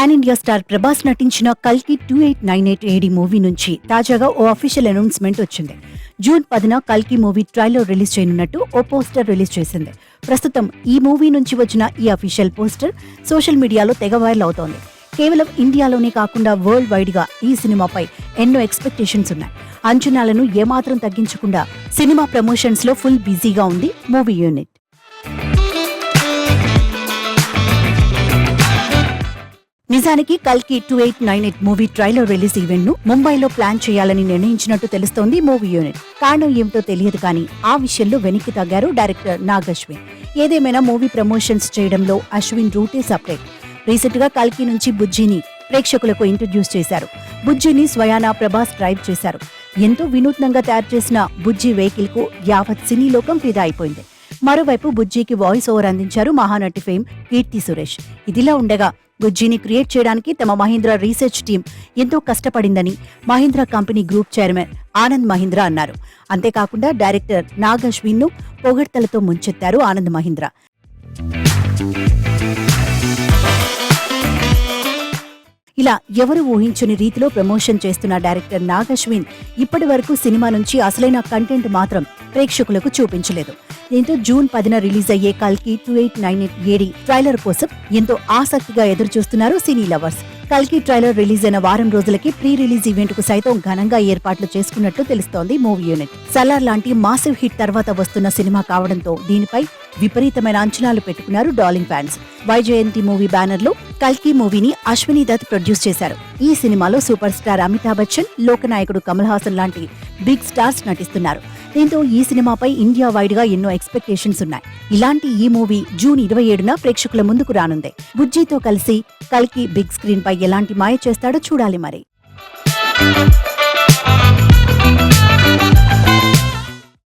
Pan India star Prabhas నటించిన కల్కి two eight nine eight AD movie నుంచి తాజాగా ఓ అఫీషియల్ అనౌన్స్మెంట్ వచ్చింది. జూన్ పదిన కల్కి మూవీ ట్రైలర్ రిలీజ్ చేయనున్నట్టు ఓ పోస్టర్ రిలీజ్ చేసింది. ప్రస్తుతం ఈ మూవీ నుంచి వచ్చిన ఈ అఫీషియల్ పోస్టర్ సోషల్ మీడియాలో తెగ వైరల్ అవుతోంది. కేవలం ఇండియాలోనే కాకుండా వరల్డ్ వైడ్గా ఈ సినిమాపై ఎన్నో ఎక్స్పెక్టేషన్స్ ఉన్నాయి. అంచనాలను ఏమాత్రం తగ్గించకుండా సినిమా ప్రమోషన్స్లో ఫుల్ బిజీగా ఉంది మూవీ యూనిట్. నిజానికి కల్కి two eight nine eight movie trailer release ఈవెంట్ను ముంబైలో ప్లాన్ చేయాలని నిర్ణయించినట్టు తెలుస్తోంది మూవీ యూనిట్. కారణం ఏమిటో తెలియదు కానీ ఆ విషయంలో వెనక్కి తగ్గారు డైరెక్టర్ నాగ్ అశ్విన్ ఏదేమైనా మూవీ ప్రమోషన్స్ చేయడంలో అశ్విన్ రూటే సపరేట్. రీసెంట్గా కల్కి నుంచి బుజ్జిని ప్రేక్షకులకు ఇంట్రడ్యూస్ చేశారు. బుజ్జిని స్వయానా ప్రభాస్ డ్రైవ్ చేశారు. ఎంతో వినూత్నంగా తయారు చేసిన బుజ్జి వెహికల్కు యావత్ సినీ లోకం ఫిదా అయిపోయింది. మరోవైపు బుజ్జికి వాయిస్ ఓవర్ అందించారు మహానటి ఫేమ్ కీర్తి సురేష్. ఇదిలా ఉండగా గుజ్జీని క్రియేట్ చేయడానికి తమ మహీంద్రా రీసెర్చ్ టీం ఎంతో కష్టపడిందని Mahindra company group chairman Anand Mahindra అన్నారు. అంతేకాకుండా డైరెక్టర్ నాగ్ అశ్విన్ను పొగడ్తలతో ముంచెత్తారు ఆనంద్ మహీంద్రా. ఇలా ఎవరు ఊహించని రీతిలో ప్రమోషన్ చేస్తున్న డైరెక్టర్ నాగ్ అశ్విన్ ఇప్పటి వరకు సినిమా నుంచి అసలైన కంటెంట్ మాత్రం ప్రేక్షకులకు చూపించలేదు. దీంతో జూన్ పదిన రిలీజ్ అయ్యే కల్కి two eight nine eight AD trailer కోసం ఎంతో ఆసక్తిగా ఎదురుచూస్తున్నారు సినీ లవర్స్. కల్కి ట్రైలర్ రిలీజ్ అయిన వారం రోజులకి ప్రీ రిలీజ్ ఈవెంట్కు సైతం ఘనంగా ఏర్పాట్లు చేసుకున్నట్లు తెలుస్తోంది మూవీ యూనిట్. సలార్ లాంటి మాసివ్ హిట్ తర్వాత వస్తున్న సినిమా కావడంతో దీనిపై విపరీతమైన అంచనాలు పెట్టుకున్నారు డాలింగ్ ఫ్యాన్స్. వైజయంతి మూవీ బ్యానర్లో కల్కి మూవీని అశ్విని దత్ ప్రొడ్యూస్ చేశారు. ఈ సినిమాలో సూపర్ స్టార్ అమితాబ్ బచ్చన్ లోకనాయకుడు కమల్ హాసన్ లాంటి బిగ్ స్టార్స్ నటిస్తున్నారు. దీంతో ఈ సినిమాపై ఇండియా వైడ్గా ఎన్నో ఎక్స్పెక్టేషన్స్ ఉన్నాయి. ఇలాంటి ఈ మూవీ జూన్ ఇరవై ఏడున ప్రేక్షకుల ముందుకు రానుంది. బుజ్జితో కలిసి కల్కి బిగ్ స్క్రీన్ పై ఎలాంటి మాయ చేస్తాడో చూడాలి మరి.